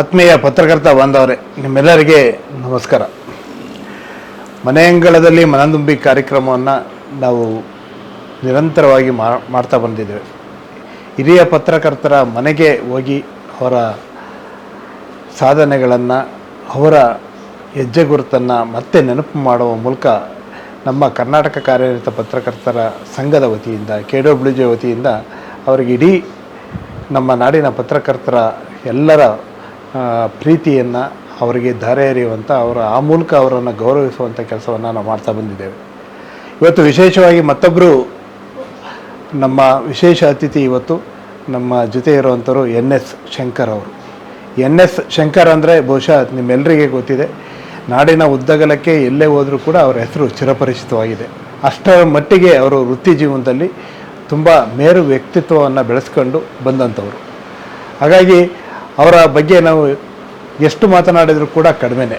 ಆತ್ಮೀಯ ಪತ್ರಕರ್ತ ಬಾಂಧವರೇ, ನಿಮ್ಮೆಲ್ಲರಿಗೆ ನಮಸ್ಕಾರ. ಮನೆಯಂಗಳದಲ್ಲಿ ಮನದುಂಬಿ ಕಾರ್ಯಕ್ರಮವನ್ನು ನಾವು ನಿರಂತರವಾಗಿ ಮಾಡ್ತಾ ಬಂದಿದ್ದೇವೆ. ಹಿರಿಯ ಪತ್ರಕರ್ತರ ಮನೆಗೆ ಹೋಗಿ ಅವರ ಸಾಧನೆಗಳನ್ನು, ಅವರ ಹೆಜ್ಜೆ ಗುರುತನ್ನು ಮತ್ತೆ ನೆನಪು ಮಾಡುವ ಮೂಲಕ ನಮ್ಮ ಕರ್ನಾಟಕ ಕಾರ್ಯನಿರತ ಪತ್ರಕರ್ತರ ಸಂಘದ ವತಿಯಿಂದ, ಕೆ ಡಬ್ಲ್ಯೂ ಜೆ ವತಿಯಿಂದ ಅವರಿಗೆ ಇಡೀ ನಮ್ಮ ನಾಡಿನ ಪತ್ರಕರ್ತರ ಎಲ್ಲರ ಪ್ರೀತಿಯನ್ನು ಅವರಿಗೆ ಧಾರೆ ಎರೆಯುವಂಥ ಅವರ ಆ ಮೂಲಕ ಅವರನ್ನು ಗೌರವಿಸುವಂಥ ಕೆಲಸವನ್ನು ನಾವು ಮಾಡ್ತಾ ಬಂದಿದ್ದೇವೆ. ಇವತ್ತು ವಿಶೇಷವಾಗಿ ಮತ್ತೊಬ್ಬರು ನಮ್ಮ ವಿಶೇಷ ಅತಿಥಿ ಇವತ್ತು ನಮ್ಮ ಜೊತೆ ಇರುವಂಥವ್ರು ಎನ್ ಎಸ್ ಶಂಕರ್ ಅವರು. ಎನ್ ಎಸ್ ಶಂಕರ್ ಅಂದರೆ ಬಹುಶಃ ನಿಮ್ಮೆಲ್ಲರಿಗೆ ಗೊತ್ತಿದೆ. ನಾಡಿನ ಉದ್ದಗಲಕ್ಕೆ ಎಲ್ಲೇ ಹೋದರೂ ಕೂಡ ಅವರ ಹೆಸರು ಚಿರಪರಿಚಿತವಾಗಿದೆ. ಅಷ್ಟರ ಮಟ್ಟಿಗೆ ಅವರು ವೃತ್ತಿ ಜೀವನದಲ್ಲಿ ತುಂಬ ಮೇರು ವ್ಯಕ್ತಿತ್ವವನ್ನು ಬೆಳೆಸ್ಕೊಂಡು ಬಂದಂಥವರು ಹಾಗಾಗಿ ಅವರ ಬಗ್ಗೆ ನಾವು ಎಷ್ಟು ಮಾತನಾಡಿದರೂ ಕೂಡ ಕಡಿಮೆನೆ.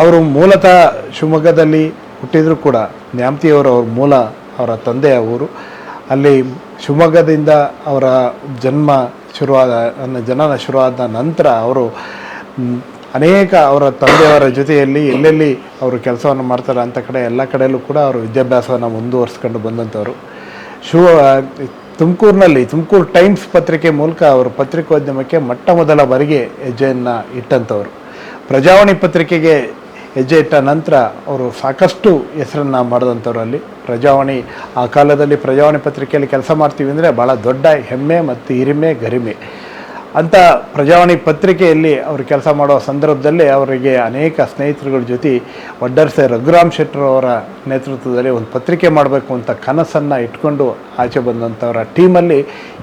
ಅವರು ಮೂಲತಃ ಶಿವಮೊಗ್ಗದಲ್ಲಿ ಹುಟ್ಟಿದರೂ ಕೂಡ ನ್ಯಾಮತಿಯವರು ಅವ್ರ ಮೂಲ ಅವರ ತಂದೆಯ ಊರು. ಅಲ್ಲಿ ಶಿವಮೊಗ್ಗದಿಂದ ಅವರ ಜನ್ಮ ಶುರುವಾದ, ನನ್ನ ಜನನ ಶುರುವಾದ ನಂತರ ಅವರು ಅನೇಕ ಅವರ ತಂದೆಯವರ ಜೊತೆಯಲ್ಲಿ ಎಲ್ಲೆಲ್ಲಿ ಅವರು ಕೆಲಸವನ್ನು ಮಾಡ್ತಾರೆ ಅಂಥ ಕಡೆ ಎಲ್ಲ ಕಡೆಯಲ್ಲೂ ಕೂಡ ಅವರು ವಿದ್ಯಾಭ್ಯಾಸವನ್ನು ಮುಂದುವರಿಸ್ಕೊಂಡು ಬಂದಂಥವ್ರು. ಶಿವ ತುಮಕೂರಿನಲ್ಲಿ, ತುಮಕೂರು ಟೈಮ್ಸ್ ಪತ್ರಿಕೆ ಮೂಲಕ ಅವರು ಪತ್ರಿಕೋದ್ಯಮಕ್ಕೆ ಮೊಟ್ಟ ಮೊದಲ ಬಾರಿಗೆ ಹೆಜ್ಜೆಯನ್ನು ಇಟ್ಟಂಥವ್ರು. ಪ್ರಜಾವಾಣಿ ಪತ್ರಿಕೆಗೆ ಹೆಜ್ಜೆ ಇಟ್ಟ ನಂತರ ಅವರು ಸಾಕಷ್ಟು ಹೆಸರನ್ನು ಮಾಡಿದಂಥವ್ರು ಅಲ್ಲಿ. ಪ್ರಜಾವಾಣಿ, ಆ ಕಾಲದಲ್ಲಿ ಪ್ರಜಾವಾಣಿ ಪತ್ರಿಕೆಯಲ್ಲಿ ಕೆಲಸ ಮಾಡ್ತೀವಿ ಅಂದರೆ ಭಾಳ ದೊಡ್ಡ ಹೆಮ್ಮೆ ಮತ್ತು ಹಿರಿಮೆ, ಗರಿಮೆ. ಅಂಥ ಪ್ರಜಾವಾಣಿ ಪತ್ರಿಕೆಯಲ್ಲಿ ಅವರು ಕೆಲಸ ಮಾಡೋ ಸಂದರ್ಭದಲ್ಲಿ ಅವರಿಗೆ ಅನೇಕ ಸ್ನೇಹಿತರುಗಳ ಜೊತೆ ಒಡ್ಡರ್ಸೆ ರಘುರಾಮ್ ಶೆಟ್ಟರ್ ಅವರ ನೇತೃತ್ವದಲ್ಲಿ ಒಂದು ಪತ್ರಿಕೆ ಮಾಡಬೇಕು ಅಂತ ಕನಸನ್ನು ಇಟ್ಕೊಂಡು ಆಚೆ ಬಂದಂಥವರ ಟೀಮಲ್ಲಿ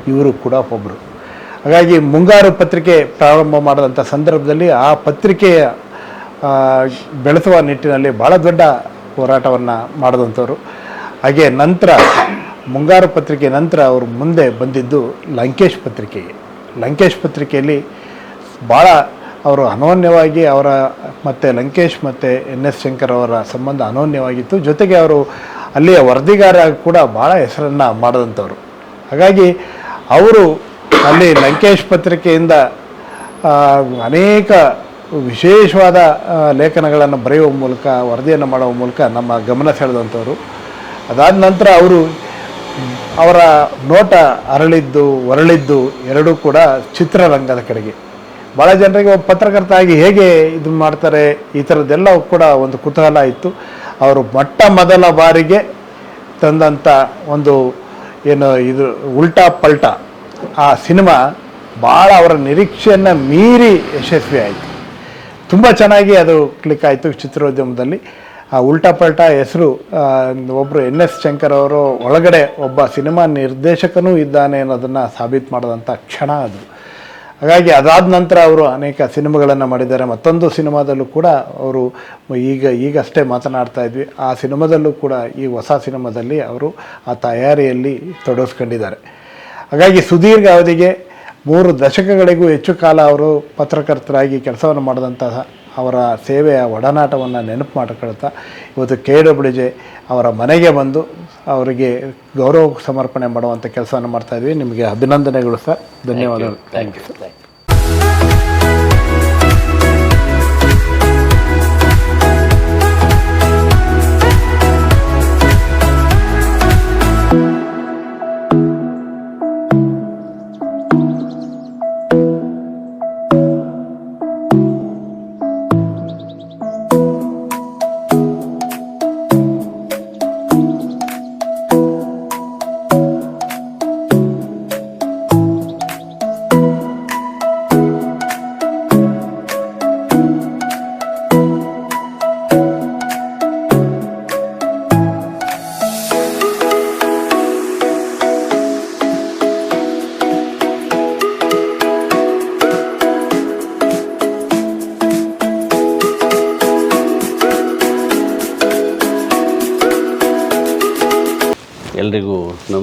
ಇವರು ಕೂಡ ಒಬ್ಬರು. ಹಾಗಾಗಿ ಮುಂಗಾರು ಪತ್ರಿಕೆ ಪ್ರಾರಂಭ ಮಾಡಿದಂಥ ಸಂದರ್ಭದಲ್ಲಿ ಆ ಪತ್ರಿಕೆಯ ಬೆಳೆಸುವ ನಿಟ್ಟಿನಲ್ಲಿ ಭಾಳ ದೊಡ್ಡ ಹೋರಾಟವನ್ನು ಮಾಡಿದಂಥವ್ರು. ಹಾಗೆ ನಂತರ, ಮುಂಗಾರು ಪತ್ರಿಕೆ ನಂತರ ಅವರು ಮುಂದೆ ಬಂದಿದ್ದು ಲಂಕೇಶ್ ಪತ್ರಿಕೆಗೆ. ಲಂಕೇಶ್ ಪತ್ರಿಕೆಯಲ್ಲಿ ಭಾಳ ಅವರು ಅನೋನ್ಯವಾಗಿ ಅವರ ಮತ್ತು ಲಂಕೇಶ್ ಮತ್ತು ಎನ್ ಎಸ್ ಶಂಕರ್ ಅವರ ಸಂಬಂಧ ಅನೋನ್ಯವಾಗಿತ್ತು. ಜೊತೆಗೆ ಅವರು ಅಲ್ಲಿಯ ವರದಿಗಾರ ಕೂಡ ಭಾಳ ಹೆಸರನ್ನು ಮಾಡಿದಂಥವ್ರು. ಹಾಗಾಗಿ ಅವರು ಅಲ್ಲಿ ಲಂಕೇಶ್ ಪತ್ರಿಕೆಯಿಂದ ಅನೇಕ ವಿಶೇಷವಾದ ಲೇಖನಗಳನ್ನು ಬರೆಯುವ ಮೂಲಕ, ವರದಿಯನ್ನು ಮಾಡುವ ಮೂಲಕ ನಮ್ಮ ಗಮನ ಸೆಳೆದಂಥವ್ರು. ಅದಾದ ನಂತರ ಅವರು ಅವರ ನೋಟ ಅರಳಿದ್ದು ಹೊರಳಿದ್ದು ಎರಡೂ ಕೂಡ ಚಿತ್ರರಂಗದ ಕಡೆಗೆ. ಭಾಳ ಜನರಿಗೆ ಒಬ್ಬ ಪತ್ರಕರ್ತ ಆಗಿ ಹೇಗೆ ಇದು ಮಾಡ್ತಾರೆ, ಈ ಥರದ್ದೆಲ್ಲ ಕೂಡ ಒಂದು ಕುತೂಹಲ ಇತ್ತು. ಅವರು ಮೊಟ್ಟ ಮೊದಲ ಬಾರಿಗೆ ತಂದಂಥ ಒಂದು ಏನು ಇದು, ಉಲ್ಟಾ ಪಲ್ಟಾ. ಆ ಸಿನಿಮಾ ಭಾಳ ಅವರ ನಿರೀಕ್ಷೆಯನ್ನು ಮೀರಿ ಯಶಸ್ವಿ ಆಯಿತು ತುಂಬ ಚೆನ್ನಾಗಿ ಅದು ಕ್ಲಿಕ್ ಆಯಿತು ಚಿತ್ರೋದ್ಯಮದಲ್ಲಿ. ಆ ಉಲ್ಟಾ ಪಲ್ಟಾ ಹೆಸರು ಒಬ್ಬರು ಎನ್ ಎಸ್ ಶಂಕರ್ ಅವರು ಒಳಗಡೆ ಒಬ್ಬ ಸಿನಿಮಾ ನಿರ್ದೇಶಕನೂ ಇದ್ದಾನೆ ಅನ್ನೋದನ್ನು ಸಾಬೀತು ಮಾಡಿದಂಥ ಕ್ಷಣ ಅದು. ಹಾಗಾಗಿ ಅದಾದ ನಂತರ ಅವರು ಅನೇಕ ಸಿನಿಮಾಗಳನ್ನು ಮಾಡಿದ್ದಾರೆ. ಮತ್ತೊಂದು ಸಿನಿಮಾದಲ್ಲೂ ಕೂಡ ಅವರು ಈಗ, ಈಗಷ್ಟೇ ಮಾತನಾಡ್ತಾ ಇದ್ವಿ. ಆ ಸಿನಿಮಾದಲ್ಲೂ ಕೂಡ ಈ ಹೊಸ ಸಿನಿಮಾದಲ್ಲಿ ಅವರು ಆ ತಯಾರಿಯಲ್ಲಿ ತೊಡಗಿಸ್ಕೊಂಡಿದ್ದಾರೆ. ಹಾಗಾಗಿ ಸುದೀರ್ಘ ಅವಧಿಗೆ ಮೂರು ದಶಕಗಳಿಗೂ ಹೆಚ್ಚು ಕಾಲ ಅವರು ಪತ್ರಕರ್ತರಾಗಿ ಕೆಲಸವನ್ನು ಮಾಡಿದಂತಹ ಅವರ ಸೇವೆಯ ಒಡನಾಟವನ್ನು ನೆನಪು ಮಾಡಿಕೊಳ್ತಾ ಇವತ್ತು ಕೆ ಡಬ್ಲ್ಯೂ ಜೆ ಅವರ ಮನೆಗೆ ಬಂದು ಅವರಿಗೆ ಗೌರವ ಸಮರ್ಪಣೆ ಮಾಡುವಂಥ ಕೆಲಸವನ್ನು ಮಾಡ್ತಾ ಇದ್ವಿ. ನಿಮಗೆ ಅಭಿನಂದನೆಗಳು ಸರ್. ಧನ್ಯವಾದಗಳು. ಥ್ಯಾಂಕ್ ಯು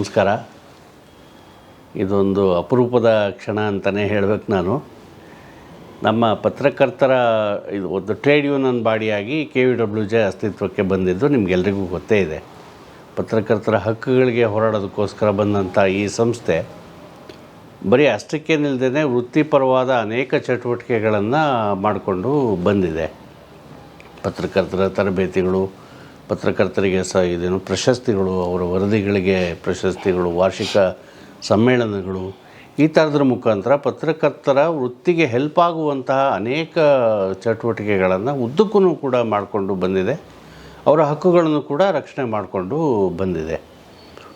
ನಮಸ್ಕಾರ. ಇದೊಂದು ಅಪರೂಪದ ಕ್ಷಣ ಅಂತಲೇ ಹೇಳಬೇಕು ನಾನು. ನಮ್ಮ ಪತ್ರಕರ್ತರ, ಇದು ಒಂದು ಟ್ರೇಡ್ ಯೂನಿಯನ್ ಬಾಡಿಯಾಗಿ ಕೆ ವಿ ಡಬ್ಲ್ಯೂ ಜೆ ಅಸ್ತಿತ್ವಕ್ಕೆ ಬಂದಿದ್ದು ನಿಮಗೆಲ್ರಿಗೂ ಗೊತ್ತೇ ಇದೆ. ಪತ್ರಕರ್ತರ ಹಕ್ಕುಗಳಿಗೆ ಹೋರಾಡೋದಕ್ಕೋಸ್ಕರ ಬಂದಂಥ ಈ ಸಂಸ್ಥೆ, ಬರೀ ಅಷ್ಟಕ್ಕೆ ನಿಲ್ಲದೇ ವೃತ್ತಿಪರವಾದ ಅನೇಕ ಚಟುವಟಿಕೆಗಳನ್ನು ಮಾಡಿಕೊಂಡು ಬಂದಿದೆ. ಪತ್ರಕರ್ತರ ತರಬೇತಿಗಳು ಪತ್ರಕರ್ತರಿಗೆ ಸಹ ಇದೇನು ಪ್ರಶಸ್ತಿಗಳು, ಅವರ ವರದಿಗಳಿಗೆ ಪ್ರಶಸ್ತಿಗಳು, ವಾರ್ಷಿಕ ಸಮ್ಮೇಳನಗಳು, ಈ ಥರದ್ರ ಮುಖಾಂತರ ಪತ್ರಕರ್ತರ ವೃತ್ತಿಗೆ ಹೆಲ್ಪ್ ಆಗುವಂತಹ ಅನೇಕ ಚಟುವಟಿಕೆಗಳನ್ನು ಉದ್ದಕ್ಕೂ ಕೂಡ ಮಾಡಿಕೊಂಡು ಬಂದಿದೆ. ಅವರ ಹಕ್ಕುಗಳನ್ನು ಕೂಡ ರಕ್ಷಣೆ ಮಾಡಿಕೊಂಡು ಬಂದಿದೆ.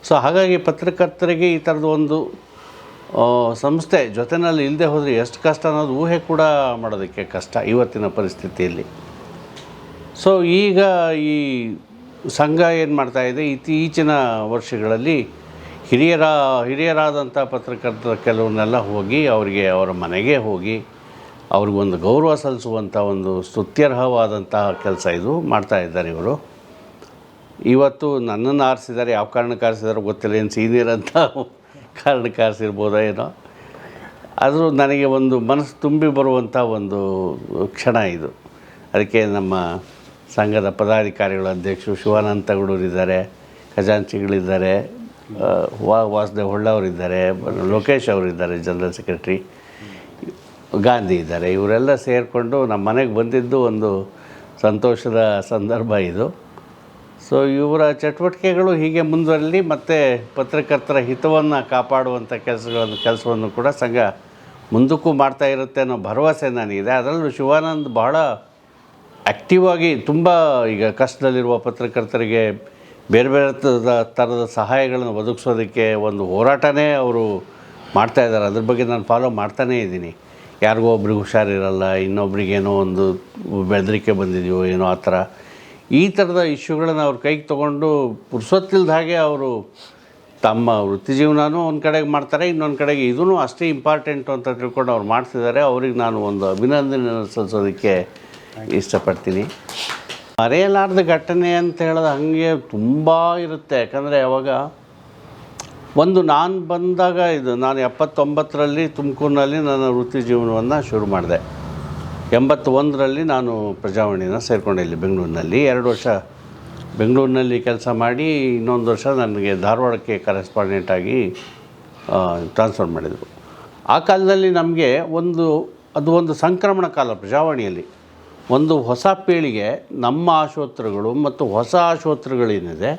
ಸೊ ಹಾಗಾಗಿ ಪತ್ರಕರ್ತರಿಗೆ ಈ ಥರದ ಒಂದು ಸಂಸ್ಥೆ ಜೊತೆನಲ್ಲಿ ಇಲ್ಲದೆ ಹೋದರೆ ಎಷ್ಟು ಕಷ್ಟ ಅನ್ನೋದು ಊಹೆ ಕೂಡ ಮಾಡೋದಕ್ಕೆ ಕಷ್ಟ ಇವತ್ತಿನ ಪರಿಸ್ಥಿತಿಯಲ್ಲಿ. ಸೊ ಈಗ ಈ ಸಂಘ ಏನು ಮಾಡ್ತಾ ಇದೆ? ಇತ್ತೀಚಿನ ವರ್ಷಗಳಲ್ಲಿ ಹಿರಿಯರ, ಹಿರಿಯರಾದಂಥ ಪತ್ರಕರ್ತರ ಕೆಲವನ್ನೆಲ್ಲ ಹೋಗಿ ಅವರಿಗೆ ಅವರ ಮನೆಗೆ ಹೋಗಿ ಅವ್ರಿಗೊಂದು ಗೌರವ ಸಲ್ಲಿಸುವಂಥ ಒಂದು ಸ್ತುತ್ಯರ್ಹವಾದಂತಹ ಕೆಲಸ ಇದು ಮಾಡ್ತಾ ಇದ್ದಾರೆ ಇವರು. ಇವತ್ತು ನನ್ನನ್ನು ಆರಿಸಿದ್ದಾರೆ. ಯಾವ ಕಾರಣಕ್ಕೆ ಆರಿಸಿದಾರೋ ಗೊತ್ತಿಲ್ಲ. ಏನು ಸೀನಿಯರ್ ಅಂತ ಕಾರಣಕ್ಕೆ ಆರಿಸಿರ್ಬೋದೋ ಏನೋ. ಆದರೂ ನನಗೆ ಒಂದು ಮನಸ್ಸು ತುಂಬಿ ಬರುವಂಥ ಒಂದು ಕ್ಷಣ ಇದು. ಅದಕ್ಕೆ ನಮ್ಮ ಸಂಘದ ಪದಾಧಿಕಾರಿಗಳ ಅಧ್ಯಕ್ಷರು ಶಿವಾನಂದ ತಗಡೂರಿದ್ದಾರೆ, ಖಜಾಂಚಿಗಳಿದ್ದಾರೆ ವಾ, ವಾಸುದೇವ್ ಹೊಳ್ಳವರಿದ್ದಾರೆ, ಲೋಕೇಶ್ ಅವರಿದ್ದಾರೆ, ಜನರಲ್ ಸೆಕ್ರೆಟ್ರಿ, ಗಾಂಧಿ ಇದ್ದಾರೆ. ಇವರೆಲ್ಲ ಸೇರಿಕೊಂಡು ನಮ್ಮ ಮನೆಗೆ ಬಂದಿದ್ದು ಒಂದು ಸಂತೋಷದ ಸಂದರ್ಭ ಇದು. ಸೊ ಇವರ ಚಟುವಟಿಕೆಗಳು ಹೀಗೆ ಮುಂದುವರಲಿ, ಮತ್ತು ಪತ್ರಕರ್ತರ ಹಿತವನ್ನು ಕಾಪಾಡುವಂಥ ಕೆಲಸಗಳನ್ನು ಕೆಲಸವನ್ನು ಕೂಡ ಸಂಘ ಮುಂದಕ್ಕೂ ಮಾಡ್ತಾ ಇರುತ್ತೆ ಅನ್ನೋ ಭರವಸೆ ನನಗಿದೆ. ಅದರಲ್ಲೂ ಶಿವಾನಂದ್ ಬಹಳ ಆ್ಯಕ್ಟಿವ್ ಆಗಿ ತುಂಬ ಈಗ ಕಷ್ಟದಲ್ಲಿರುವ ಪತ್ರಕರ್ತರಿಗೆ ಬೇರೆ ಬೇರೆ ಥರದ ಸಹಾಯಗಳನ್ನು ಒದಗಿಸೋದಕ್ಕೆ ಒಂದು ಹೋರಾಟನೇ ಅವರು ಮಾಡ್ತಾ ಇದ್ದಾರೆ. ಅದ್ರ ಬಗ್ಗೆ ನಾನು ಫಾಲೋ ಮಾಡ್ತಾನೇ ಇದ್ದೀನಿ. ಯಾರಿಗೋ ಒಬ್ರಿಗೆ ಹುಷಾರಿರಲ್ಲ ಇನ್ನೊಬ್ರಿಗೇನೋ ಒಂದು ಬೆದರಿಕೆ ಬಂದಿದೆಯೋ ಏನೋ ಆ ಥರ. ಈ ಥರದ ಇಶ್ಯೂಗಳನ್ನು ಅವ್ರ ಕೈಗೆ ತೊಗೊಂಡು ಪುರ್ಸೊತ್ತಿಲ್ದ ಹಾಗೆ ಅವರು ತಮ್ಮ ವೃತ್ತಿ ಜೀವನನೂ ಒಂದು ಕಡೆಗೆ ಮಾಡ್ತಾರೆ, ಇನ್ನೊಂದು ಕಡೆಗೆ ಇದೂ ಅಷ್ಟೇ ಇಂಪಾರ್ಟೆಂಟು ಅಂತ ತಿಳ್ಕೊಂಡು ಅವ್ರು ಮಾಡ್ತಿದ್ದಾರೆ. ಅವ್ರಿಗೆ ನಾನು ಒಂದು ಅಭಿನಂದನೆ ಸಲ್ಲಿಸೋದಕ್ಕೆ ಇಷ್ಟಪಡ್ತೀನಿ. ಮರೆಯಲಾರ್ದ ಘಟನೆ ಅಂತ ಹೇಳೋದು ಹಂಗೆ ತುಂಬ ಇರುತ್ತೆ. ಯಾಕಂದರೆ ಅವಾಗ ಒಂದು ನಾನು ಬಂದಾಗ ಇದು ನಾನು ಎಪ್ಪತ್ತೊಂಬತ್ತರಲ್ಲಿ ತುಮಕೂರಿನಲ್ಲಿ ನನ್ನ ವೃತ್ತಿ ಜೀವನವನ್ನು ಶುರು ಮಾಡಿದೆ. ಎಂಬತ್ತೊಂದರಲ್ಲಿ ನಾನು ಪ್ರಜಾವಾಣಿನ ಸೇರಿಕೊಂಡೆ ಇಲ್ಲಿ ಬೆಂಗಳೂರಿನಲ್ಲಿ. ಎರಡು ವರ್ಷ ಬೆಂಗಳೂರಿನಲ್ಲಿ ಕೆಲಸ ಮಾಡಿ ಇನ್ನೊಂದು ವರ್ಷ ನನಗೆ ಧಾರವಾಡಕ್ಕೆ ಕರೆಸ್ಪಾಂಡೆಂಟಾಗಿ ಟ್ರಾನ್ಸ್ಫರ್ ಮಾಡಿದರು. ಆ ಕಾಲದಲ್ಲಿ ನಮಗೆ ಒಂದು, ಅದು ಒಂದು ಸಂಕ್ರಮಣ ಕಾಲ ಪ್ರಜಾವಾಣಿಯಲ್ಲಿ. ಒಂದು ಹೊಸ ಪೀಳಿಗೆ ನಮ್ಮ ಆಶೋತ್ರಗಳು ಮತ್ತು ಹೊಸ ಆಶೋತ್ರಗಳೇನಿದೆ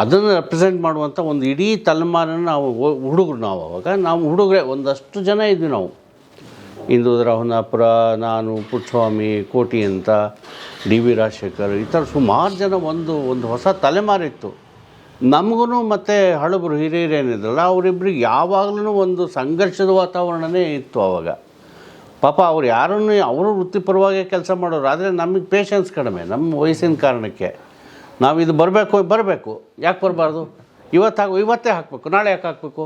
ಅದನ್ನು ರೆಪ್ರೆಸೆಂಟ್ ಮಾಡುವಂಥ ಒಂದು ಇಡೀ ತಲೆಮಾರನ್ನು ನಾವು ಹುಡುಗರು ನಾವು ಅವಾಗ. ನಾವು ಹುಡುಗರೇ, ಒಂದಷ್ಟು ಜನ ಇದ್ವಿ ನಾವು. ಇಂದು ರಹನಾಪುರ ನಾನು, ಪುಟ್ಟಸ್ವಾಮಿ ಕೋಟಿ ಅಂತ ಡಿ ವಿ ರಾಜಶೇಖರ್, ಈ ಥರ ಸುಮಾರು ಜನ ಒಂದು ಒಂದು ಹೊಸ ತಲೆಮಾರಿತ್ತು ನಮಗೂ ಮತ್ತು ಹಳಬರು ಹಿರಿಯರೇನಿದ್ರಲ್ಲ ಅವರಿಬ್ಬರಿಗೆ ಯಾವಾಗಲೂ ಒಂದು ಸಂಘರ್ಷದ ವಾತಾವರಣವೇ ಇತ್ತು ಆವಾಗ ಪಾಪ ಅವ್ರು ಯಾರನ್ನು ಅವರು ವೃತ್ತಿಪರವಾಗಿ ಕೆಲಸ ಮಾಡೋರು, ಆದರೆ ನಮಗೆ ಪೇಷನ್ಸ್ ಕಡಿಮೆ ನಮ್ಮ ವಯಸ್ಸಿನ ಕಾರಣಕ್ಕೆ. ನಾವು ಇದು ಬರಬೇಕು ಬರಬೇಕು. ಯಾಕೆ ಬರಬಾರ್ದು? ಇವತ್ತು ಇವತ್ತೇ ಹಾಕಬೇಕು, ನಾಳೆ ಯಾಕೆ ಹಾಕಬೇಕು?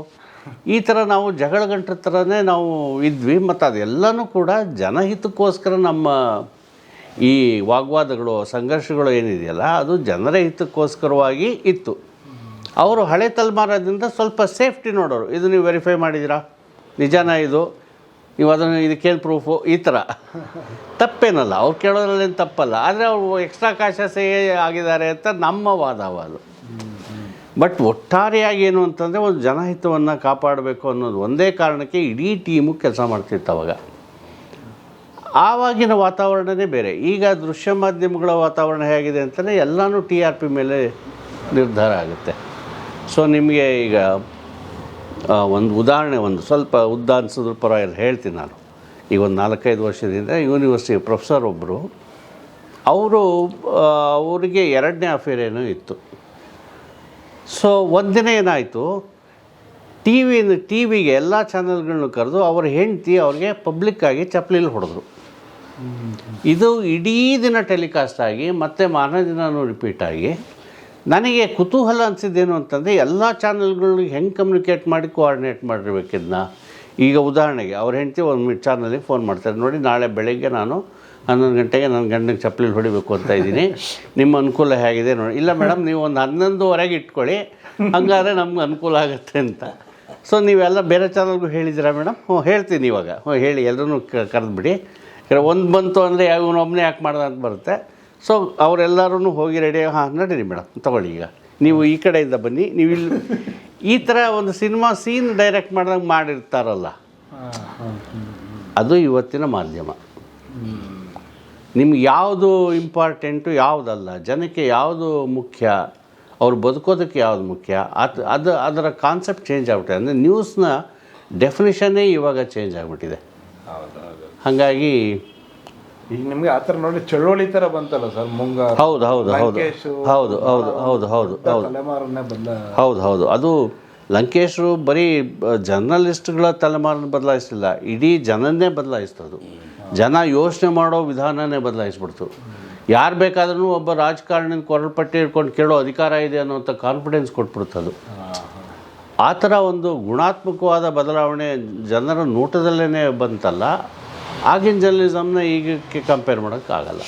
ಈ ಥರ ನಾವು ಜಗಳ ಗಂಟ್ರ ಥರನೇ ನಾವು ಇದ್ವಿ, ಮತ್ತು ಅದೆಲ್ಲನೂ ಕೂಡ ಜನಹಿತಕ್ಕೋಸ್ಕರ ನಮ್ಮ ಈ ವಾಗ್ವಾದಗಳು, ಸಂಘರ್ಷಗಳು ಏನಿದೆಯಲ್ಲ, ಅದು ಜನರ ಹಿತಕ್ಕೋಸ್ಕರವಾಗಿ ಇತ್ತು. ಅವರು ಹಳೆ ತಲೆಮಾರದಿಂದ ಸ್ವಲ್ಪ ಸೇಫ್ಟಿ ನೋಡೋರು. ಇದು ನೀವು ವೆರಿಫೈ ಮಾಡಿದ್ದೀರಾ ನಿಜಾನ ಇದು? ನೀವು ಅದನ್ನು ಇದಕ್ಕೇನು ಪ್ರೂಫು ಈ ಥರ. ತಪ್ಪೇನಲ್ಲ, ಅವ್ರು ಕೇಳೋದ್ರಲ್ಲೇನು ತಪ್ಪಲ್ಲ. ಆದರೆ ಅವರು ಎಕ್ಸ್ಟ್ರಾ ಕಾಶಸೇ ಆಗಿದ್ದಾರೆ ಅಂತ ನಮ್ಮ ವಾದವಾದು ಬಟ್ ಒಟ್ಟಾರೆಯಾಗಿ ಏನು ಅಂತಂದರೆ ಒಂದು ಜನಹಿತವನ್ನು ಕಾಪಾಡಬೇಕು ಅನ್ನೋದು ಒಂದೇ ಕಾರಣಕ್ಕೆ ಇಡೀ ಟೀಮು ಕೆಲಸ ಮಾಡ್ತಿತ್ತು ಅವಾಗ. ಆವಾಗಿನ ವಾತಾವರಣನೇ ಬೇರೆ. ಈಗ ದೃಶ್ಯ ಮಾಧ್ಯಮಗಳ ವಾತಾವರಣ ಹೇಗಿದೆ ಅಂತಲೇ ಎಲ್ಲನೂ ಟಿ ಆರ್ ಪಿ ಮೇಲೆ ನಿರ್ಧಾರ ಆಗುತ್ತೆ. ಸೊ ನಿಮಗೆ ಈಗ ಒಂದು ಉದಾಹರಣೆ ಒಂದು. ಸ್ವಲ್ಪ ಉದ್ದ ಅನ್ಸಿದ್ರ ಪರವಾಗಿಲ್ಲ, ಹೇಳ್ತೀನಿ ನಾನು. ಈಗ ಒಂದು ನಾಲ್ಕೈದು ವರ್ಷದಿಂದ ಯೂನಿವರ್ಸಿಟಿ ಪ್ರೊಫೆಸರ್ ಒಬ್ಬರು ಅವರು ಅವರಿಗೆ ಎರಡನೇ ಅಫೇರ್ ಏನೋ ಇತ್ತು. ಸೊ ಒಂದಿನ ಏನಾಯಿತು? ಟಿ ವಿನ ಟಿ ವಿಗೆ ಎಲ್ಲ ಚಾನಲ್ಗಳನ್ನು ಕರೆದು ಅವ್ರ ಹೆಂಡತಿ ಅವ್ರಿಗೆ ಪಬ್ಲಿಕ್ಕಾಗಿ ಚಪ್ಪಲಿಲಿ ಹೊಡೆದ್ರು. ಇದು ಇಡೀ ದಿನ ಟೆಲಿಕಾಸ್ಟ್ ಆಗಿ ಮತ್ತೆ ಮಾರನೇ ದಿನವೂ ರಿಪೀಟ್ ಆಗಿ ನನಗೆ ಕುತೂಹಲ ಅನಿಸಿದ್ದೇನು ಅಂತಂದರೆ ಎಲ್ಲ ಚಾನಲ್ಗಳು ಹೆಂಗೆ ಕಮ್ಯುನಿಕೇಟ್ ಮಾಡಿ ಕೋಆರ್ಡಿನೇಟ್ ಮಾಡಿರ್ಬೇಕು ಇದನ್ನ ಈಗ ಉದಾಹರಣೆಗೆ ಅವ್ರ ಹೆಂಡತಿ ಒಂದು ಚಾನಲಿಗೆ ಫೋನ್ ಮಾಡ್ತಾರೆ. ನೋಡಿ, ನಾಳೆ ಬೆಳಗ್ಗೆ ನಾನು ಹನ್ನೊಂದು ಗಂಟೆಗೆ ನನ್ನ ಗಂಡನಿಗೆ ಚಪ್ಪಲಿ ಹೊಡಿಬೇಕು ಅಂತ ಇದ್ದೀನಿ. ನಿಮ್ಮ ಅನುಕೂಲ ಹೇಗಿದೆ ನೋಡಿ. ಇಲ್ಲ ಮೇಡಮ್, ನೀವು ಒಂದು ಹನ್ನೊಂದುವರೆಗೆ ಇಟ್ಕೊಳ್ಳಿ. ಹಂಗಾದ್ರೆ ನಮ್ಗೆ ಅನುಕೂಲ ಆಗುತ್ತೆ ಅಂತ. ಸೊ ನೀವೆಲ್ಲ ಬೇರೆ ಚಾನಲ್ಗೂ ಹೇಳಿದ್ದೀರಾ ಮೇಡಮ್? ಹ್ಞೂ ಹೇಳ್ತೀನಿ ಇವಾಗ. ಹ್ಞೂ ಹೇಳಿ. ಎಲ್ಲರೂ ಕರೆದ್ಬಿಡಿ. ಒಂದು ಬಂತು ಅಂದರೆ ಇವನೊಬ್ಬನೇ ಯಾಕೆ ಮಾಡ್ದ ಅಂತ ಬರುತ್ತೆ. ಸೊ ಅವರೆಲ್ಲರೂ ಹೋಗಿ ರೆಡಿ ಹಾಂ ನಡೀರಿ ಮೇಡಮ್ ತಗೊಳ್ಳಿ ಈಗ. ನೀವು ಈ ಕಡೆಯಿಂದ ಬನ್ನಿ ನೀವು ಇಲ್ಲಿ ಈ ಥರ ಒಂದು ಸಿನಿಮಾ ಸೀನ್ ಡೈರೆಕ್ಟ್ ಮಾಡ್ದಂಗೆ ಮಾಡಿರ್ತಾರಲ್ಲ. ಅದು ಇವತ್ತಿನ ಮಾಧ್ಯಮ. ನಿಮ್ಗೆ ಯಾವುದು ಇಂಪಾರ್ಟೆಂಟು ಯಾವುದಲ್ಲ? ಜನಕ್ಕೆ ಯಾವುದು ಮುಖ್ಯ? ಅವ್ರು ಬದುಕೋದಕ್ಕೆ ಯಾವುದು ಮುಖ್ಯ? ಅದು ಅದು ಅದರ ಕಾನ್ಸೆಪ್ಟ್ ಚೇಂಜ್ ಆಗ್ಬಿಟ್ಟಿದೆ. ಅಂದರೆ ನ್ಯೂಸ್ನ ಡೆಫಿನೇಷನ್ನೇ ಇವಾಗ ಚೇಂಜ್ ಆಗಿಬಿಟ್ಟಿದೆ. ಹಾಗಾಗಿ ಈಗ ನಿಮ್ಗೆ ಆ ಥರ ನೋಡಿ ಚಳುವಳಿ ಥರ ಬಂತಲ್ಲ ಸರ್ ಮುಂಗಾರು ಹೌದು ಹೌದು ಹೌದು. ಹೌದು ಹೌದು ಹೌದು ಹೌದು ಹೌದು. ತಲೆಮಾರನ್ನೇ ಬಂದ ಹೌದು ಹೌದು. ಅದು ಲಂಕೇಶರು ಬರೀ ಜರ್ನಲಿಸ್ಟ್ಗಳ ತಲೆಮಾರನ್ನ ಬದಲಾಯಿಸಲಿಲ್ಲ ಇಡೀ ಜನನ್ನೇ ಬದಲಾಯಿಸ್ತದು. ಜನ ಯೋಚನೆ ಮಾಡೋ ವಿಧಾನನೇ ಬದಲಾಯಿಸ್ಬಿಡ್ತು. ಯಾರು ಬೇಕಾದ್ರೂ ಒಬ್ಬ ರಾಜಕಾರಣಿನ ಕೊರಲ್ಪಟ್ಟಿ ಇಟ್ಕೊಂಡು ಕೇಳೋ ಅಧಿಕಾರ ಇದೆ ಅನ್ನೋಂಥ ಕಾನ್ಫಿಡೆನ್ಸ್ ಕೊಟ್ಬಿಡ್ತದು ಆ ಥರ ಒಂದು ಗುಣಾತ್ಮಕವಾದ ಬದಲಾವಣೆ ಜನರ ನೋಟದಲ್ಲೇ ಬಂತಲ್ಲ ಆಗಿನ ಜರ್ನಲಿಸಮ್ನ ಈಗಕ್ಕೆ ಕಂಪೇರ್ ಮಾಡೋಕ್ಕಾಗಲ್ಲ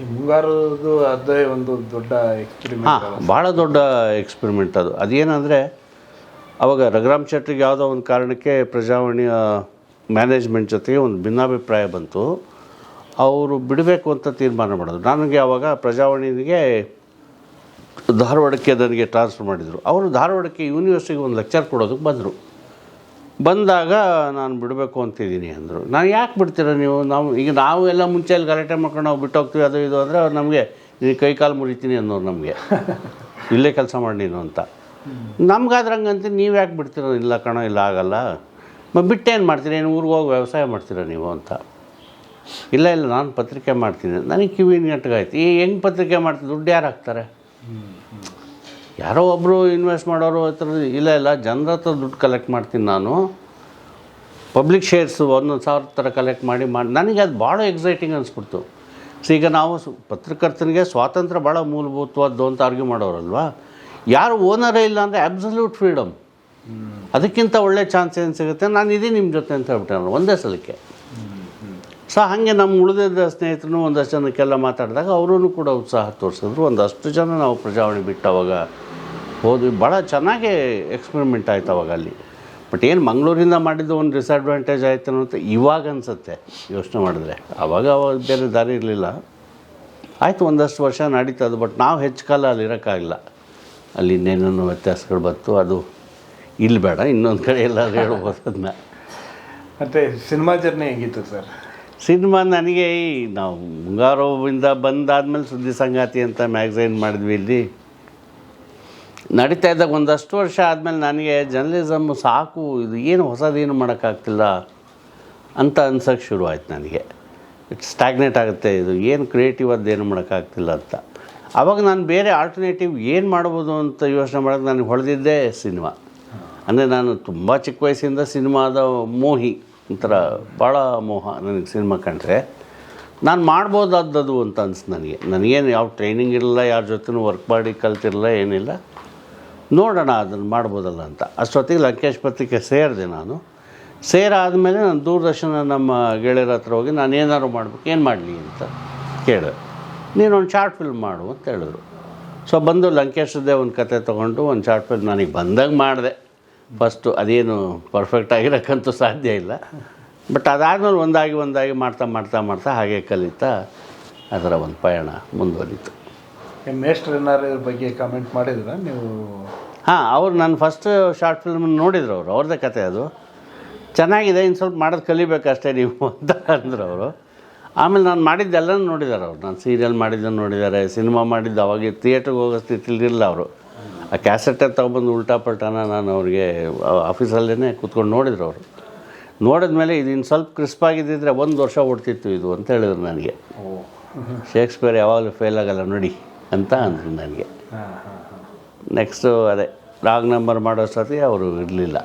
ಈ ಮುಂಗಾರದು ಅದೇ ಒಂದು ದೊಡ್ಡ ಎಕ್ಸ್ಪೆರಿಮೆಂಟ್ ಹಾಂ ಭಾಳ ದೊಡ್ಡ ಎಕ್ಸ್ಪೆರಿಮೆಂಟ್ ಅದು. ಅದೇನಂದರೆ ಅವಾಗ ರಘುರಾಮ್ ಶೆಟ್ಟಿಗೆ ಯಾವುದೋ ಒಂದು ಕಾರಣಕ್ಕೆ ಪ್ರಜಾವಾಣಿಯ ಮ್ಯಾನೇಜ್ಮೆಂಟ್ ಜೊತೆಗೆ ಒಂದು ಭಿನ್ನಾಭಿಪ್ರಾಯ ಬಂತು. ಅವರು ಬಿಡಬೇಕು ಅಂತ ತೀರ್ಮಾನ ಮಾಡಿದ್ರು. ನನಗೆ ಅವಾಗ ಪ್ರಜಾವಾಣಿಗೆ ಧಾರವಾಡಕ್ಕೆ ನನಗೆ ಟ್ರಾನ್ಸ್ಫರ್ ಮಾಡಿದರು. ಅವರು ಧಾರವಾಡಕ್ಕೆ ಯೂನಿವರ್ಸಿಟಿಗೆ ಒಂದು ಲೆಕ್ಚರ್ ಕೊಡೋದಕ್ಕೆ ಬಂದರು. ಬಂದಾಗ ನಾನು ಬಿಡಬೇಕು ಅಂತಿದ್ದೀನಿ ಅಂದರು. ನಾನು ಯಾಕೆ ಬಿಡ್ತೀರ ನೀವು? ನಾವು ಈಗ ನಾವು ಎಲ್ಲ ಮುಂಚೆ ಅಲ್ಲಿ ಗಲಾಟೆ ಮಾಡ್ಕೊಂಡು ನಾವು ಬಿಟ್ಟು ಹೋಗ್ತೀವಿ ಅದು ಇದು ಅಂದರೆ ಅವ್ರು ನಮಗೆ ನೀನು ಕೈ ಕಾಲು ಮುರಿತೀನಿ ಅನ್ನೋರು ನಮಗೆ. ಇಲ್ಲೇ ಕೆಲಸ ಮಾಡಿ ನೀನು ಅಂತ. ನಮ್ಗಾದ್ರೆ ಹಂಗಂತ ನೀವು ಯಾಕೆ ಬಿಡ್ತೀರ? ಇಲ್ಲ ಕಣೋ ಇಲ್ಲ ಆಗಲ್ಲ. ಬಿಟ್ಟೇನು ಮಾಡ್ತೀರಿ? ಏನು ಊರಿಗೆ ಹೋಗಿ ವ್ಯವಸಾಯ ಮಾಡ್ತೀರಾ ನೀವು ಅಂತ. ಇಲ್ಲ ಇಲ್ಲ ನಾನು ಪತ್ರಿಕೆ ಮಾಡ್ತೀನಿ. ನನಗೆ ಕಿವಿ ನೆಟ್ಗಾಯ್ತು ಈ ಹೆಂಗೆ ಪತ್ರಿಕೆ ಮಾಡ್ತೀನಿ ದುಡ್ಡು ಯಾರು ಹಾಕ್ತಾರೆ? ಯಾರೋ ಒಬ್ಬರು ಇನ್ವೆಸ್ಟ್ ಮಾಡೋರು ಆ ಥರ ಇಲ್ಲ ಇಲ್ಲ ಜನರ ಹತ್ರ ದುಡ್ಡು ಕಲೆಕ್ಟ್ ಮಾಡ್ತೀನಿ ನಾನು. ಪಬ್ಲಿಕ್ ಶೇರ್ಸು ಒಂದೊಂದು ಸಾವಿರ ಥರ ಕಲೆಕ್ಟ್ ಮಾಡಿ ಮಾಡಿ. ನನಗೆ ಅದು ಭಾಳ ಎಕ್ಸೈಟಿಂಗ್ ಅನಿಸ್ಬಿಡ್ತು. ಸೊ ಈಗ ನಾವು ಸು- ಪತ್ರಕರ್ತನಿಗೆ ಸ್ವಾತಂತ್ರ್ಯ ಭಾಳ ಮೂಲಭೂತವಾದ್ದು ಅಂತ ಆರ್ಗ್ಯೂ ಮಾಡೋರಲ್ವಾ? ಯಾರು ಓನರೇ ಇಲ್ಲ ಅಂದರೆ ಅಬ್ಸಲ್ಯೂಟ್ ಫ್ರೀಡಮ್ ಅದಕ್ಕಿಂತ ಒಳ್ಳೆ ಚಾನ್ಸ್ ಏನು ಸಿಗುತ್ತೆ? ನಾನು ಇದೀನಿ ನಿಮ್ಮ ಜೊತೆ ಅಂತ ಹೇಳ್ಬಿಟ್ಟೆ ನಾನು ಒಂದೇ ಸಲಕ್ಕೆ. ಸೊ ಹಾಗೆ ನಮ್ಮ ಉಳಿದಿದ್ದ ಸ್ನೇಹಿತರು ಒಂದಷ್ಟು ಜನಕ್ಕೆಲ್ಲ ಮಾತಾಡಿದಾಗ ಅವರೂ ಕೂಡ ಉತ್ಸಾಹ ತೋರಿಸಿದ್ರು. ಒಂದಷ್ಟು ಜನ ನಾವು ಪ್ರಜಾವಾಣಿ ಬಿಟ್ಟು ಅವಾಗ ಹೋದ್ವಿ. ಭಾಳ ಚೆನ್ನಾಗೇ ಎಕ್ಸ್ಪೆರಿಮೆಂಟ್ ಆಯ್ತು ಅವಾಗ ಅಲ್ಲಿ. ಬಟ್ ಏನು ಮಂಗಳೂರಿಂದ ಮಾಡಿದ್ದು ಒಂದು ಡಿಸ್ಅಡ್ವಾಂಟೇಜ್ ಆಯಿತು ಅಂತ ಇವಾಗ ಅನಿಸುತ್ತೆ. ಯೋಚನೆ ಮಾಡಿದ್ರೆ. ಅವಾಗ ಅವಾಗ ಬೇರೆ ದಾರಿ ಇರಲಿಲ್ಲ. ಆಯಿತು, ಒಂದಷ್ಟು ವರ್ಷ ನಡೀತು ಅದು. ಬಟ್ ನಾವು ಹೆಚ್ಚು ಕಾಲ ಅಲ್ಲಿ ಇರೋಕ್ಕಾಗಿಲ್ಲ. ಅಲ್ಲಿ ಇನ್ನೇನೇನು ವ್ಯತ್ಯಾಸಗಳು ಬಂತು. ಅದು ಇಲ್ಲಿ ಬೇಡ ಇನ್ನೊಂದು ಕಡೆ ಎಲ್ಲಾದರೂ ಹೇಳ್ಬೋದು ಅದನ್ನ ಮತ್ತು ಸಿನಿಮಾ ಜರ್ನಿ ಹೇಗಿತ್ತು ಸರ್? ಸಿನಿಮಾ ನನಗೆ ಈ ನಾವು ಮುಂಗಾರೋವಿಂದ ಬಂದಾದಮೇಲೆ ಸುದ್ದಿ ಸಂಗಾತಿ ಅಂತ ಮ್ಯಾಗ್ಝೈನ್ ಮಾಡಿದ್ವಿ ಇಲ್ಲಿ. ನಡೀತಾ ಇದ್ದಾಗ ಒಂದಷ್ಟು ವರ್ಷ ಆದಮೇಲೆ ನನಗೆ ಜರ್ನಲಿಸಮ್ ಸಾಕು, ಇದು ಏನು ಹೊಸದೇನು ಮಾಡೋಕ್ಕಾಗ್ತಿಲ್ಲ ಅಂತ ಅನ್ಸೋಕ್ಕೆ ಶುರುವಾಯಿತು ನನಗೆ. ಇಟ್ ಸ್ಟ್ಯಾಗ್ನೇಟ್ ಆಗುತ್ತೆ, ಇದು ಏನು ಕ್ರಿಯೇಟಿವ್ ಅದೇನು ಮಾಡೋಕ್ಕಾಗ್ತಿಲ್ಲ ಅಂತ. ಆವಾಗ ನಾನು ಬೇರೆ ಆಲ್ಟರ್ನೇಟಿವ್ ಏನು ಮಾಡ್ಬೋದು ಅಂತ ಯೋಚನೆ ಮಾಡೋದು ನನಗೆ ಹೊಳೆದಿದ್ದೇ ಸಿನಿಮಾ. ಅಂದರೆ ನಾನು ತುಂಬ ಚಿಕ್ಕ ವಯಸ್ಸಿಂದ ಸಿನಿಮಾದ ಮೋಹಿ. ಒಂಥರ ಭಾಳ ಮೋಹ ನನಗೆ ಸಿನಿಮಾ ಕಂಡ್ರೆ. ನಾನು ಮಾಡ್ಬೋದಾದದ್ದು ಅಂತ ಅನಿಸ್ತು ನನಗೆ. ನನಗೇನು ಯಾವ ಟ್ರೈನಿಂಗ್ ಇರಲಿಲ್ಲ ಯಾರ ಜೊತೆನೂ ವರ್ಕ್ ಮಾಡಿ ಕಲ್ತಿರಲಿಲ್ಲ ಏನಿಲ್ಲ. ನೋಡೋಣ ಅದನ್ನು ಮಾಡ್ಬೋದಲ್ಲ ಅಂತ. ಅಷ್ಟೊತ್ತಿಗೆ ಲಂಕೇಶ್ ಪತ್ರಿಕೆ ಸೇರಿದೆ ನಾನು. ಸೇರಾದಮೇಲೆ ನಾನು ದೂರದರ್ಶನ ನಮ್ಮ ಗೆಳೆಯರ ಹತ್ರ ಹೋಗಿ ನಾನು ಏನಾದ್ರು ಮಾಡ್ಬೇಕು, ಏನು ಮಾಡಲಿ ಅಂತ ಕೇಳಿದೆ. ನೀನೊಂದು ಶಾರ್ಟ್ ಫಿಲ್ಮ್ ಮಾಡು ಅಂತ ಹೇಳಿದ್ರು. ಸೊ ಬಂದು ಲಂಕೇಶದ್ದೇ ಒಂದು ಕತೆ ತೊಗೊಂಡು ಒಂದು ಶಾರ್ಟ್ ಫಿಲ್ಮ್ ನನಗೆ ಬಂದಾಗ ಮಾಡಿದೆ. ಫಸ್ಟು ಅದೇನು ಪರ್ಫೆಕ್ಟ್ ಆಗಿರೋಕ್ಕಂತೂ ಸಾಧ್ಯ ಇಲ್ಲ. ಬಟ್ ಅದಾದಮೇಲೆ ಒಂದಾಗಿ ಒಂದಾಗಿ ಮಾಡ್ತಾ ಮಾಡ್ತಾ ಮಾಡ್ತಾ ಹಾಗೆ ಕಲಿತಾ ಅದರ ಒಂದು ಪಯಣ ಮುಂದುವರಿತು. ಮೇಸ್ಟ್ರ್ ಏನಾದ್ರು ಇದ್ರ ಬಗ್ಗೆ ಕಮೆಂಟ್ ಮಾಡಿದ್ರ ನೀವು? ಹಾಂ ಅವ್ರು ನಾನು ಫಸ್ಟ್ ಶಾರ್ಟ್ ಫಿಲ್ಮ್ ನೋಡಿದ್ರು ಅವರು ಅವ್ರದ್ದೇ ಕತೆ ಅದು. ಚೆನ್ನಾಗಿದೆ ಇನ್ನು ಸ್ವಲ್ಪ ಮಾಡೋದು ಕಲಿಬೇಕಷ್ಟೇ ನೀವು ಅಂತ ಅಂದರು ಅವರು. ಆಮೇಲೆ ನಾನು ಮಾಡಿದ್ದೆಲ್ಲನೂ ನೋಡಿದ್ದಾರೆ ಅವ್ರು. ನಾನು ಸೀರಿಯಲ್ ಮಾಡಿದ್ದನ್ನು ನೋಡಿದ್ದಾರೆ ಸಿನಿಮಾ ಮಾಡಿದ್ದು ಅವಾಗ ಥಿಯೇಟ್ರಿಗೆ ಹೋಗೋ ಸ್ಥಿತಿಲಿ ಇರಲಿಲ್ಲ ಅವರು. ಆ ಕ್ಯಾಸೆಟ್ಟೇ ತೊಗೊಬಂದು ಉಲ್ಟಾ ಪಲ್ಟಾನ ನಾನು ಅವ್ರಿಗೆ ಆಫೀಸಲ್ಲೇ ಕೂತ್ಕೊಂಡು ನೋಡಿದ್ರು ಅವರು. ನೋಡಿದ್ಮೇಲೆ ಇದು ಇನ್ನು ಸ್ವಲ್ಪ ಕ್ರಿಸ್ಪ್ ಆಗಿದ್ದಿದ್ರೆ ಒಂದು ವರ್ಷ ಓಡ್ತಿತ್ತು ಇದು ಅಂತ ಹೇಳಿದ್ರು ನನಗೆ. ಶೇಕ್ಸ್ಪಿಯರ್ ಯಾವಾಗಲೂ ಫೇಲ್ ಆಗಲ್ಲ ನೋಡಿ ಅಂತ ಅಂದರು ನನಗೆ. ನೆಕ್ಸ್ಟು ಅದೇ ರಾಗ್ ನಂಬರ್ ಮಾಡೋ ಸತಿ ಅವರು ಇರಲಿಲ್ಲ.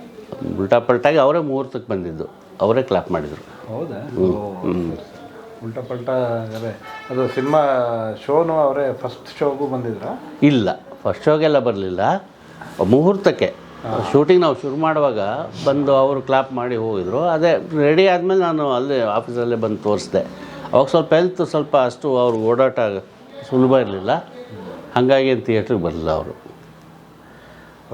ಉಲ್ಟಾ ಪಲ್ಟಾಗಿ ಅವರೇ ಮುಹೂರ್ತಕ್ಕೆ ಬಂದಿದ್ದು. ಅವರೇ ಕ್ಲಾಪ್ ಮಾಡಿದರು. ಹೌದಾ? ಉಲ್ಟಾ ಪಲ್ಟಾ ಅದು ಸಿನಿಮಾ ಶೋನು ಅವರೇ ಫಸ್ಟ್ ಶೋಗೂ ಬಂದಿದ್ರಾ? ಇಲ್ಲ. ಫಸ್ಟ್ ಶೋಗೆಲ್ಲ ಬರಲಿಲ್ಲ. ಮುಹೂರ್ತಕ್ಕೆ. ಶೂಟಿಂಗ್ ನಾವು ಶುರು ಮಾಡುವಾಗ ಬಂದು ಅವರು ಕ್ಲಾಪ್ ಮಾಡಿ ಹೋಗಿದ್ರು. ಅದೇ ರೆಡಿ ಆದಮೇಲೆ ನಾನು ಅಲ್ಲಿ ಆಫೀಸಲ್ಲೇ ಬಂದು ತೋರಿಸಿದೆ. ಅವಾಗ ಸ್ವಲ್ಪ ಹೆಲ್ತ್ ಸ್ವಲ್ಪ ಅಷ್ಟು ಅವ್ರಿಗೆ ಓಡಾಟ ಸುಲಭ ಇರಲಿಲ್ಲ. ಹಾಗಾಗಿ ಥಿಯೇಟ್ರಿಗೆ ಬರಲಿಲ್ಲ ಅವರು.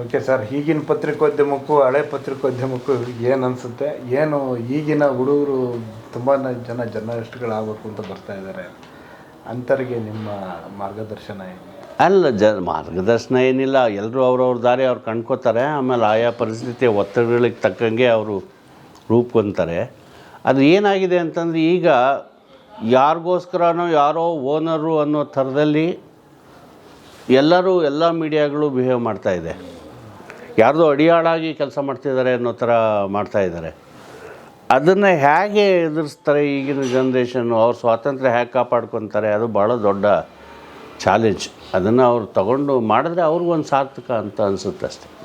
ಓಕೆ ಸರ್ ಈಗಿನ ಪತ್ರಿಕೋದ್ಯಮಕ್ಕೂ ಹಳೆ ಪತ್ರಿಕೋದ್ಯಮಕ್ಕೂ ಏನು ಅನಿಸುತ್ತೆ? ಏನು ಈಗಿನ ಹುಡುಗರು ತುಂಬ ಜನ ಜರ್ನಲಿಸ್ಟ್ಗಳಾಗಬೇಕು ಅಂತ ಬರ್ತಾ ಇದ್ದಾರೆ ಅಂಥವ್ರಿಗೆ ನಿಮ್ಮ ಮಾರ್ಗದರ್ಶನ ಏನು? ಅಲ್ಲ, ಜ, ಮಾರ್ಗದರ್ಶನ ಏನಿಲ್ಲ. ಎಲ್ಲರೂ ಅವ್ರವ್ರ ದಾರಿ ಅವ್ರು ಕಂಡ್ಕೋತಾರೆ. ಆಮೇಲೆ ಆಯಾ ಪರಿಸ್ಥಿತಿಯ ಒತ್ತಡಗಳಿಗೆ ತಕ್ಕಂಗೆ ಅವರು ರೂಪ್ಕೊಂತಾರೆ. ಅದು ಏನಾಗಿದೆ ಅಂತಂದರೆ, ಈಗ ಯಾರಿಗೋಸ್ಕರನೋ ಯಾರೋ ಓನರು ಅನ್ನೋ ಥರದಲ್ಲಿ ಎಲ್ಲರೂ ಎಲ್ಲ ಮೀಡಿಯಾಗಳು ಬಿಹೇವ್ ಮಾಡ್ತಾ ಇದೆ. ಯಾರ್ದೋ ಅಡಿಯಾಳಾಗಿ ಕೆಲಸ ಮಾಡ್ತಿದ್ದಾರೆ ಅನ್ನೋ ಥರ ಮಾಡ್ತಾ ಇದ್ದಾರೆ. ಅದನ್ನು ಹೇಗೆ ಎದುರಿಸ್ತಾರೆ ಈಗಿನ ಜನ್ರೇಷನ್ನು ಅವ್ರ ಸ್ವಾತಂತ್ರ್ಯ ಹೇಗೆ ಕಾಪಾಡ್ಕೊತಾರೆ? ಅದು ಭಾಳ ದೊಡ್ಡ ಚಾಲೆಂಜ್ ಅದನ್ನು ಅವ್ರು ತಗೊಂಡು ಮಾಡಿದ್ರೆ ಅವ್ರಿಗೊಂದು ಸಾರ್ಥಕ ಅಂತ ಅನಿಸುತ್ತೆ ಅಷ್ಟೆ.